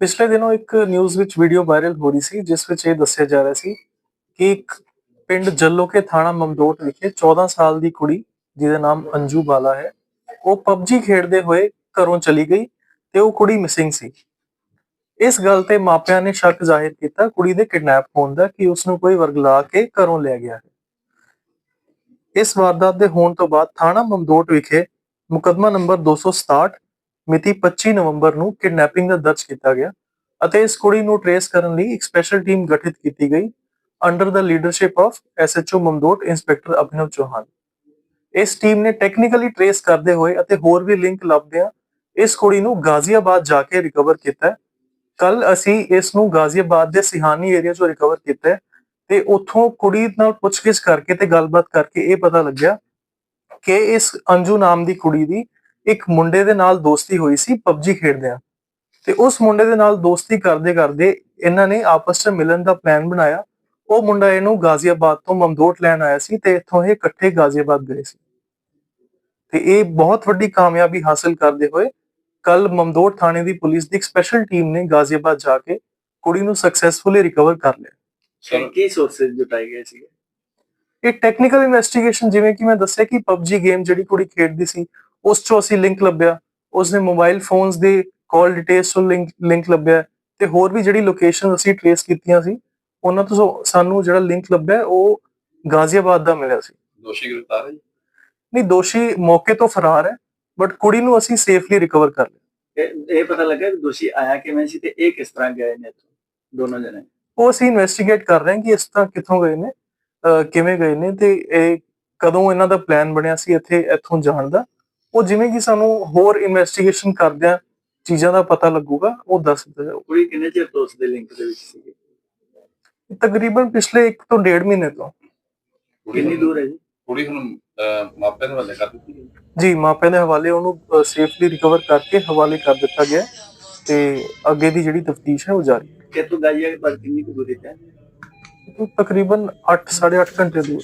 ਪਿਛਲੇ ਦਿਨੋਂ ਇੱਕ ਨਿਊਜ਼ ਵਿੱਚ ਵੀਡੀਓ ਵਾਇਰਲ ਹੋ ਰਹੀ ਸੀ, ਜਿਸ ਵਿੱਚ ਇਹ ਦੱਸਿਆ ਜਾ ਰਿਹਾ ਸੀ ਕਿ ਇੱਕ ਪਿੰਡ ਜੱਲੋਕੇ ਥਾਣਾ ਮਮਦੋਟ ਵਿਖੇ 14 ਸਾਲ ਦੀ ਕੁੜੀ, ਜਿਹਦਾ ਨਾਮ ਅੰਜੂ ਬਾਲਾ ਹੈ, ਉਹ ਪਬਜੀ ਖੇਡਦੇ ਹੋਏ ਘਰੋਂ ਚਲੀ ਗਈ ਤੇ ਉਹ ਕੁੜੀ ਮਿਸਿੰਗ ਸੀ। ਇਸ ਗੱਲ ਤੇ ਮਾਪਿਆਂ ਨੇ ਸ਼ੱਕ ਜ਼ਾਹਿਰ ਕੀਤਾ, ਕੁੜੀ ਦੇ ਕਿਡਨੈਪ ਹੋਣ ਦਾ ਕਿ ਉਸ ਨੂੰ ਕੋਈ ਵਰਗਲਾ ਕੇ ਘਰੋਂ ਲੈ ਗਿਆ ਹੈ। ਇਸ ਵਾਰਦਾਤ ਦੇ ਹੋਣ ਤੋਂ ਬਾਅਦ ਥਾਣਾ ਮਮਦੋਟ ਵਿਖੇ ਮੁਕੱਦਮਾ ਨੰਬਰ 267 ਮਿਤੀ 25 ਨਵੰਬਰ ਨੂੰ ਕਿਡਨੈਪਿੰਗ ਦਾ ਦਰਜ ਕੀਤਾ ਗਿਆ ਅਤੇ ਇਸ ਕੁੜੀ ਨੂੰ ਟਰੇਸ ਕਰਨ ਲਈ ਇੱਕ ਸਪੈਸ਼ਲ ਟੀਮ ਗਠਿਤ ਕੀਤੀ ਗਈ under the leadership of SHO Mamdot, inspector Abhinav Chauhan. ਇਸ ਟੀਮ ਨੇ ਟੈਕਨੀਕਲੀ ਟਰੇਸ ਕਰਦੇ ਹੋਏ ਅਤੇ ਹੋਰ ਵੀ ਲਿੰਕ ਲੱਭਦਿਆਂ ਇਸ ਕੁੜੀ ਨੂੰ ਗਾਜ਼ੀਆਬਾਦ ਜਾ ਕੇ ਰਿਕਵਰ ਕੀਤਾ ਕੱਲ ਅਸੀਂ ਇਸ ਨੂੰ ਗਾਜ਼ੀਆਬਾਦ ਦੇ ਸਿਹਾਨੀ ਏਰੀਆ ਚੋਂ ਰਿਕਵਰ ਕੀਤਾ ਤੇ ਉੱਥੋਂ ਕੁੜੀ ਨਾਲ ਪੁੱਛਗਿੱਛ ਕਰਕੇ ਤੇ ਗੱਲਬਾਤ ਕਰਕੇ ਇਹ ਪਤਾ ਲੱਗਿਆ ਕਿ ਇਸ ਅੰਜੂ ਨਾਮ ਦੀ ਕੁੜੀ ਦੀ ਇੱਕ ਮੁੰਡੇ ਦੇ ਨਾਲ ਦੋਸਤੀ ਹੋਈ ਸੀ ਪਬਜੀ ਖੇਡਦਿਆਂ। ਤੇ ਉਸ ਮੁੰਡੇ ਦੇ ਨਾਲ ਦੋਸਤੀ ਕਰਦੇ ਕਰਦੇ ਇਹਨਾਂ ਨੇ ਆਪਸ ਵਿੱਚ ਮਿਲਣ ਦਾ ਪਲਾਨ ਬਣਾਇਆ। ਉਹ ਮੁੰਡਾ ਇਹਨੂੰ ਗਾਜ਼ੀਆਬਾਦ ਤੋਂ ਮਮਦੋਟ ਲੈਣ ਆਇਆ ਸੀ ਤੇ ਇੱਥੋਂ ਇਹ ਇਕੱਠੇ ਗਾਜ਼ੀਆਬਾਦ ਗਏ ਸੀ। ਤੇ ਇਹ ਬਹੁਤ ਵੱਡੀ ਕਾਮਯਾਬੀ ਹਾਸਲ ਕਰਦੇ ਹੋਏ ਕੱਲ ਮਮਦੋਟ ਥਾਣੇ ਦੀ ਪੁਲਿਸ ਦੀ ਇੱਕ ਸਪੈਸ਼ਲ ਟੀਮ ਨੇ ਗਾਜ਼ੀਆਬਾਦ ਜਾ ਕੇ ਕੁੜੀ ਨੂੰ ਸਕਸੈਸਫੁਲੀ ਰਿਕਵਰ ਕਰ ਲਿਆ। ਕੀ ਸੋਰਸਸ ਜੁਟਾਏ ਗਏ ਸੀ ਇਹ ਟੈਕਨੀਕਲ ਇਨਵੈਸਟੀਗੇਸ਼ਨ ਜਿਵੇਂ ਕਿ ਮੈਂ ਦੱਸਿਆ ਕਿ PUBG ਗੇਮ ਜਿਹੜੀ ਕੁੜੀ ਖੇਡਦੀ ਸੀ ਉਸ ਚੋਂ ਅਸੀਂ ਲਿੰਕ ਲੱਭਿਆ। ਉਸਨੇ ਮੋਬਾਈਲ ਫੋਨਸ ਦੇ ਕਾਲ ਡਿਟੇਲਸ ਤੋਂ ਲਿੰਕ ਲਿੰਕ ਲੱਭਿਆ। ਤੇ ਹੋਰ ਵੀ ਜਿਹੜੀ ਲੋਕੇਸ਼ਨ ਅਸੀਂ ਟ੍ਰੇਸ ਕੀਤੀਆਂ ਸੀ ਉਹਨਾਂ ਤੋਂ ਸਾਨੂੰ ਜਿਹੜਾ ਲਿੰਕ ਲੱਭਿਆ ਉਹ ਗਾਜ਼ੀਆਬਾਦ ਦਾ ਮਿਲਿਆ ਸੀ। ਦੋਸ਼ੀ ਗ੍ਰਿਫਤਾਰ ਹੈ ਜੀ? ਨਹੀਂ ਦੋਸ਼ੀ ਮੌਕੇ ਤੋਂ ਫਰਾਰ ਹੈ ਬਟ ਕੁੜੀ ਨੂੰ ਅਸੀਂ ਸੇਫਲੀ ਰਿਕਵਰ ਕਰ ਲਿਆ। ਇਹ ਪਤਾ ਲੱਗਾ ਕਿ ਦੋਸ਼ੀ ਆਇਆ ਕਿਵੇਂ ਸੀ ਤੇ ਇਹ ਕਿਸ ਤਰ੍ਹਾਂ ਗਏ ਨੇ ਇੱਥੋਂ? ਦੋਨੋਂ ਜਣੇ? ਉਹ ਅਸੀਂ ਇਨਵੈਸਟੀਗੇਟ ਕਰ ਰਹੇ ਹਾਂ ਕਿ ਇਸ ਤਰ੍ਹਾਂ ਕਿੱਥੋਂ ਗਏ ਨੇ ਕਿਵੇਂ ਗਏ ਨੇ ਤੇ ਇਹ ਕਦੋਂ ਇਹਨਾਂ ਦਾ ਪਲਾਨ ਬਣਿਆ ਸੀ ਇੱਥੇ ਇੱਥੋਂ ਜਾਣ ਦਾ। ਉਹ ਜਿਵੇਂ ਕਿ ਸਾਨੂੰ ਹੋਰ ਇਨਵੈਸਟੀਗੇਸ਼ਨ ਕਰਦਿਆਂ ਚੀਜ਼ਾਂ ਦਾ ਪਤਾ ਲੱਗੂਗਾ ਉਹ ਦੱਸ ਦਿੱਤਾ ਜਾਊਗਾ। ਕੁੜੀ ਕਿੰਨੇ ਚਿਰ ਤੋਂ ਉਸ ਦੇ ਲਿੰਕ ਦੇ ਵਿੱਚ ਸੀ ਤਕਰੀਬਨ ਪਿਛਲੇ 1 ਤੋਂ 1.5 ਮਹੀਨੇ ਤੋਂ। ਕਿੰਨੀ ਦੂਰ ਹੈ ਜੀ? ਕੁੜੀ ਹੁਣ ਮਾਪਿਆਂ ਦੇ ਹਵਾਲੇ ਕਰ ਦਿੱਤੀ ਗਈ ਜੀ ਮਾਪਿਆਂ ਦੇ ਹਵਾਲੇ ਉਹਨੂੰ ਸੇਫਲੀ ਰਿਕਵਰ ਕਰਕੇ ਹਵਾਲੇ ਕਰ ਦਿੱਤਾ ਗਿਆ ਤੇ ਅੱਗੇ ਦੀ ਜਿਹੜੀ ਤਫਤੀਸ਼ ਹੈ ਉਹ ਜਾਰੀ ਹੈ। ਪਰ ਕਿੰਨੀ ਕੁ ਦੂਰੀ ਤੇ ਹੈ? ਤਕਰੀਬਨ 8 8.5 ਘੰਟੇ ਦੂਰ।